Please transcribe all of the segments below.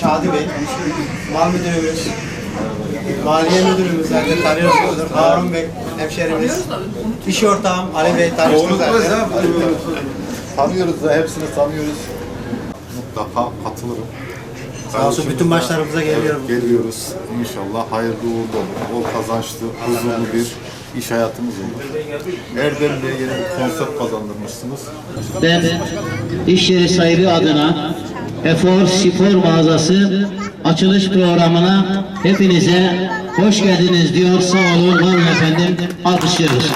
Şadi Bey, Mal Müdürümüz, Maliye Müdürümüz zaten tanıyorsunuzdur. Harun Bey, hemşerimiz. İş ortağım Ali Bey tanıştık zaten. Tanıyoruz da hepsini tanıyoruz. Mutlaka katılırım. Sağ olsun bütün maçlarımıza geliyorum. Geliyoruz. İnşallah hayırlı uğurlu olur. Bol kazançlı, huzurlu bir iş hayatımız olur. Erdemli'ye yeni bir konsept kazandırmışsınız. Ben iş yeri sahibi adına Efor Spor Mağazası açılış programına hepinize hoş geldiniz diyor. Sağ olun, var olun efendim. Alkışlıyoruz.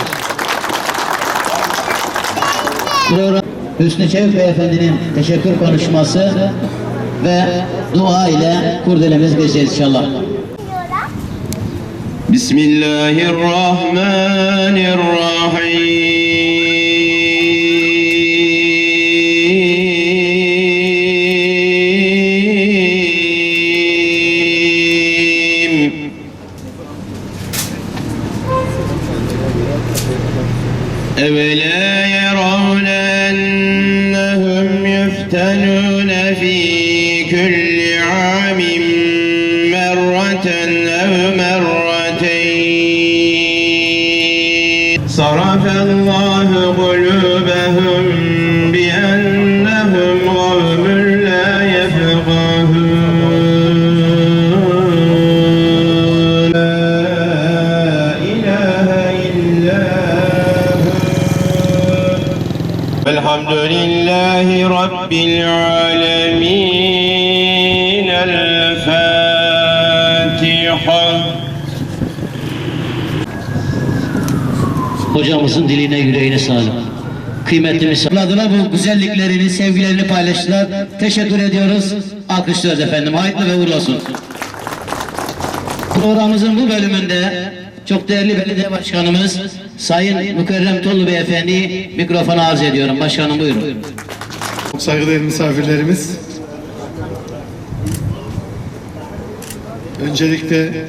Program Hüsnü Çevik Beyefendinin teşekkür konuşması ve dua ile kurdelemiz geçeceğiz inşallah. Bismillahirrahmanirrahim. أولا يرون أنهم يفتنون في كل عام مرة أو مرتين صرف الله قلوبهم رب العالمين الفاتحة Hocamızın diline yüreğine sağlık. Kıymetli misafirler bu güzelliklerini, sevgilerini paylaştılar. Teşekkür ediyoruz. Alkışlıyoruz efendim. Hayırlı ve uğurlu olsun. Programımızın bu bölümünde çok değerli belediye başkanımız Sayın Mükerrem Tollu Beyefendi mikrofonu arz ediyorum. Başkanım buyurun. Çok saygıdeğer misafirlerimiz. Öncelikle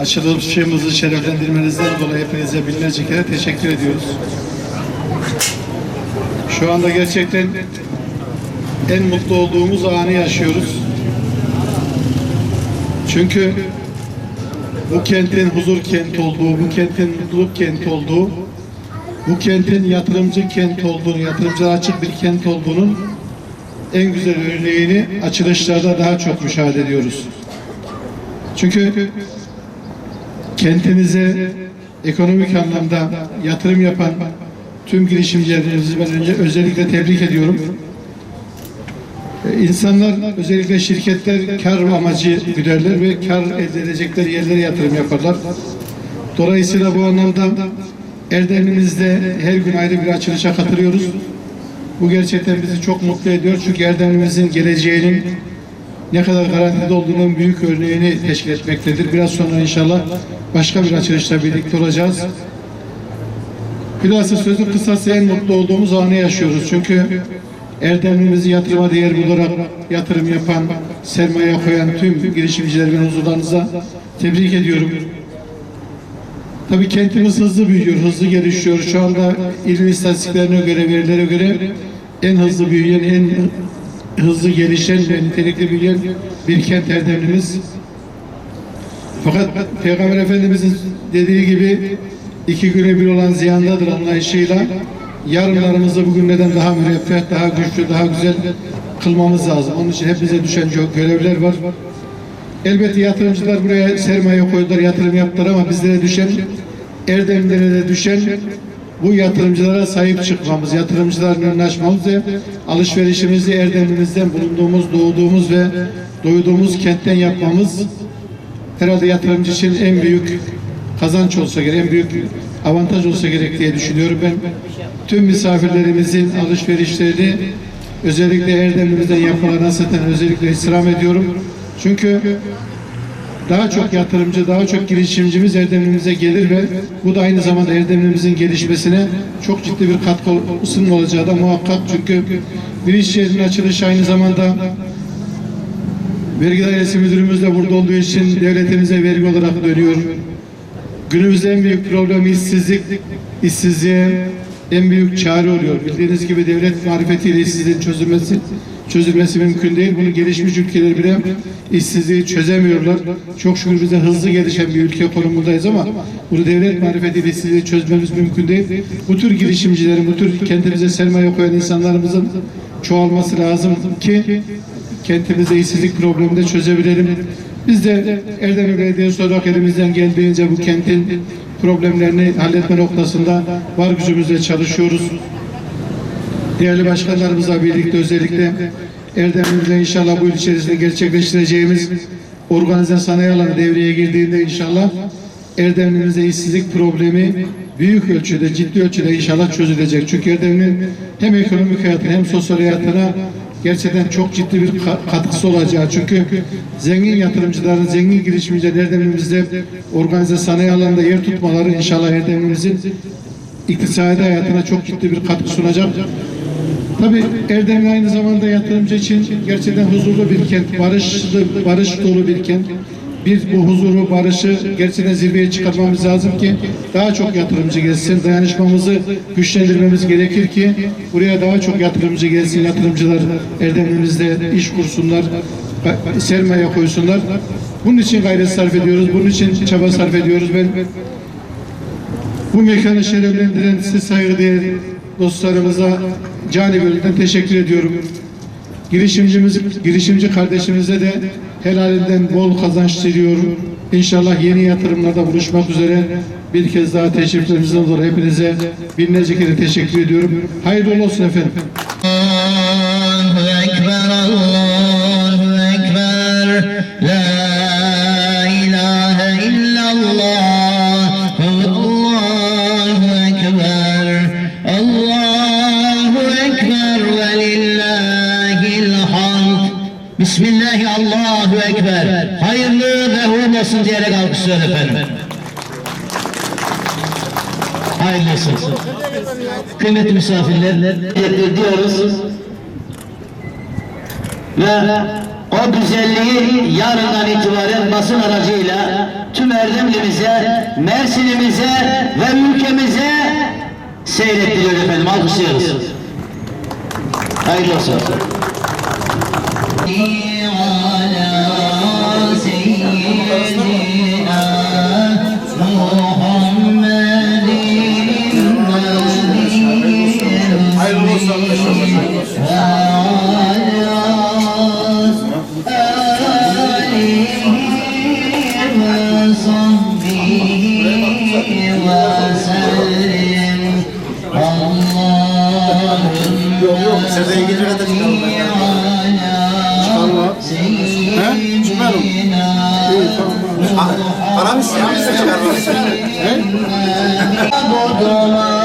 açılışımızı şereflendirmenizden dolayı hepinize binlerce kere teşekkür ediyoruz. Şu anda gerçekten en mutlu olduğumuz anı yaşıyoruz. Çünkü bu kentin huzur kent olduğu, bu kentin mutluluk kent olduğu, bu kentin yatırımcı kent olduğunu, yatırımcılara açık bir kent olduğunun en güzel örneğini açılışlarda daha çok müşahede ediyoruz. Çünkü kentinize ekonomik anlamda yatırım yapan tüm girişimcilerimizi ben önce özellikle tebrik ediyorum. Ee, İnsanlar özellikle şirketler kar amacı güderler ve kar elde edecekleri yerlere yatırım yaparlar. Dolayısıyla bu anlamda Erdemli'mizde her gün ayrı bir açılışa katılıyoruz. Bu gerçekten bizi çok mutlu ediyor çünkü Erdemli'mizin geleceğinin ne kadar garantide olduğunun büyük örneğini teşkil etmektedir. Biraz sonra inşallah başka bir açılışla birlikte olacağız. Bilhassa sözün kısası en mutlu olduğumuz anı yaşıyoruz. Çünkü Erdemli'mizi yatırıma değer bularak yatırım yapan, sermaye koyan tüm girişimcilerimin huzurlarınıza tebrik ediyorum. Tabii kentimiz hızlı büyüyor, hızlı gelişiyor. Şu anda ilmi istatistiklerine göre, verilere göre en hızlı büyüyen, en hızlı gelişen ve nitelikli büyüyen bir kent Erdemli'miz. Fakat Peygamber Efendimizin dediği gibi iki güne bir olan ziyandadır anlayışıyla yarınlarımızı bugünlerden daha müreffeh, daha güçlü, daha güzel kılmamız lazım. Onun için hepimize düşen görevler var. Elbette yatırımcılar buraya sermaye koydular, yatırım yaptılar ama bizlere düşen, Erdemlilere de düşen bu yatırımcılara sahip çıkmamız, yatırımcıların önünü açmamız ve alışverişimizi Erdemlimizden bulunduğumuz, doğduğumuz ve doyduğumuz kentten yapmamız herhalde yatırımcı için en büyük kazanç olsa gerek, en büyük avantaj olsa gerek diye düşünüyorum. Ben tüm misafirlerimizin alışverişlerini özellikle Erdemlimizden yapılan zaten özellikle istirham ediyorum. Çünkü daha çok yatırımcı, daha çok girişimcimiz Erdemli'mize gelir ve bu da aynı zamanda Erdemli'mizin gelişmesine çok ciddi bir katkısının olacağı da muhakkak. Çünkü bir iş yerinin açılışı aynı zamanda vergi dairesi müdürümüz de burada olduğu için devletimize vergi olarak dönüyor. Günümüzde en büyük problem işsizlik, işsizliğe en büyük çare oluyor. Bildiğiniz gibi devlet marifetiyle işsizliğin çözülmesi çözülmesi mümkün değil. Bunu gelişmiş ülkeler bile işsizliği çözemiyorlar. Çok şükür bize hızlı gelişen bir ülke konumundayız ama bunu devlet marifetiyle işsizliği çözmemiz mümkün değil. Bu tür girişimcilerin, bu tür kendimize sermaye koyan insanlarımızın çoğalması lazım ki kentimize işsizlik problemini de çözebilelim. Biz de Erdemli Belediyesi olarak elimizden geldiğince bu kentin problemlerini halletme noktasında var gücümüzle çalışıyoruz. Değerli başkanlarımızla birlikte özellikle Erdemli'de inşallah bu yıl içerisinde gerçekleştireceğimiz organize sanayi alanı devreye girdiğinde inşallah Erdemli'mizde işsizlik problemi büyük ölçüde, ciddi ölçüde inşallah çözülecek. Çünkü Erdemli'nin hem ekonomik hayatına hem sosyal hayatına gerçekten çok ciddi bir ka- katkısı olacağı. Çünkü zengin yatırımcıların, zengin girişimcilerin Erdemli'mizde organize sanayi alanında yer tutmaları inşallah Erdemli'mizin iktisadi hayatına çok ciddi bir katkı sunacak. Tabii Erdemli aynı zamanda yatırımcı için gerçekten huzurlu bir kent, barışlı, barış dolu bir kent. Biz bu huzuru, barışı gerçekten zirveye çıkarmamız lazım ki daha çok yatırımcı gelsin. Dayanışmamızı güçlendirmemiz gerekir ki buraya daha çok yatırımcı gelsin. Yatırımcılar Erdemli'mizde iş kursunlar, sermaye koysunlar. Bunun için gayret sarf ediyoruz. Bunun için çaba sarf ediyoruz. Ben bu mekanı şereflendiren size saygıdeğer dostlarımıza cani gönülden teşekkür ediyorum. Girişimcimiz, girişimci kardeşimize de helalinden bol kazanç diliyorum. İnşallah yeni yatırımlarda buluşmak üzere bir kez daha teşriflerinizden dolayı hepinize binlerce kere teşekkür ediyorum. Hayırlı olsun efendim. Olsun diyerek alkışlıyor efendim. Hayırlı olsun. Kıymetli misafirler, diyoruz ve o güzelliği yarından itibaren basın aracıyla tüm Erdemli'mize, Mersin'imize ve ülkemize seyrettiriyor efendim. Alkışlıyoruz. Hayırlı olsun. Yok yok. Sefere gidene de çıkalım. Allah. He? Çıkarım. İyi tamam. Aramış ya. Biz de çıkarmalıyız. Allahu